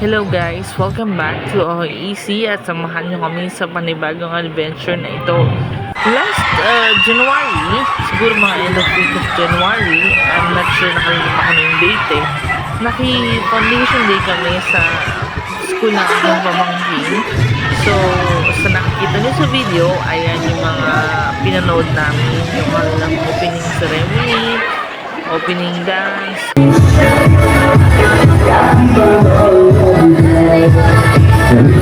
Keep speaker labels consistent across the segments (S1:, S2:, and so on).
S1: Hello guys, welcome back to OEC at samahan nyo kami sa panibagong adventure na ito. Last uh, January, siguro mga end of week of January, I'm not sure nakalimutan ko na yung date eh. Naki-foundation day kami sa school ng aking pamangkin. So, sa nakikita niyo sa video, ayan yung mga pinanood namin, yung mga opening ceremony, opening dance, Yeah.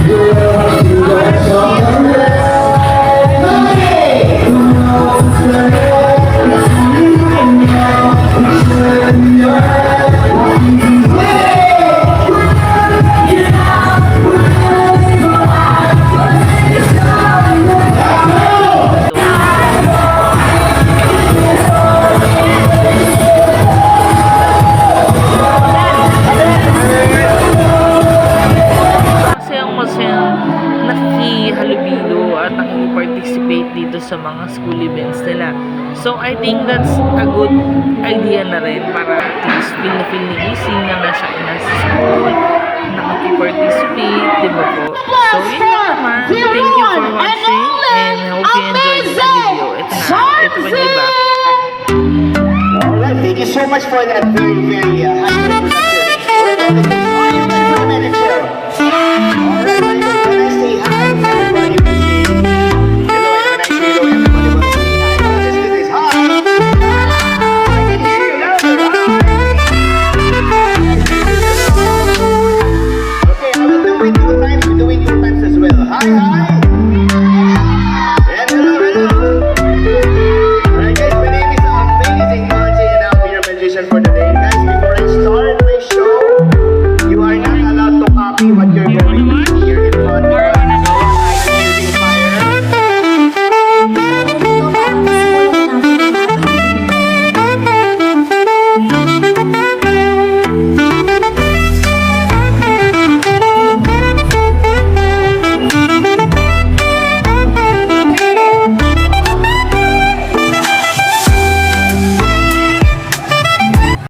S1: At nakikiparticipate dito sa mga school events nila. So, I think that's a good idea na rin para at least feel na feel ni Ising na nasa nasa school, nakikiparticipate, di ba po? So, yun lang naman. Thank you for watching and I hope you enjoyed this video. Ito na, ito pa yung iba.
S2: Alright, thank you so much for that very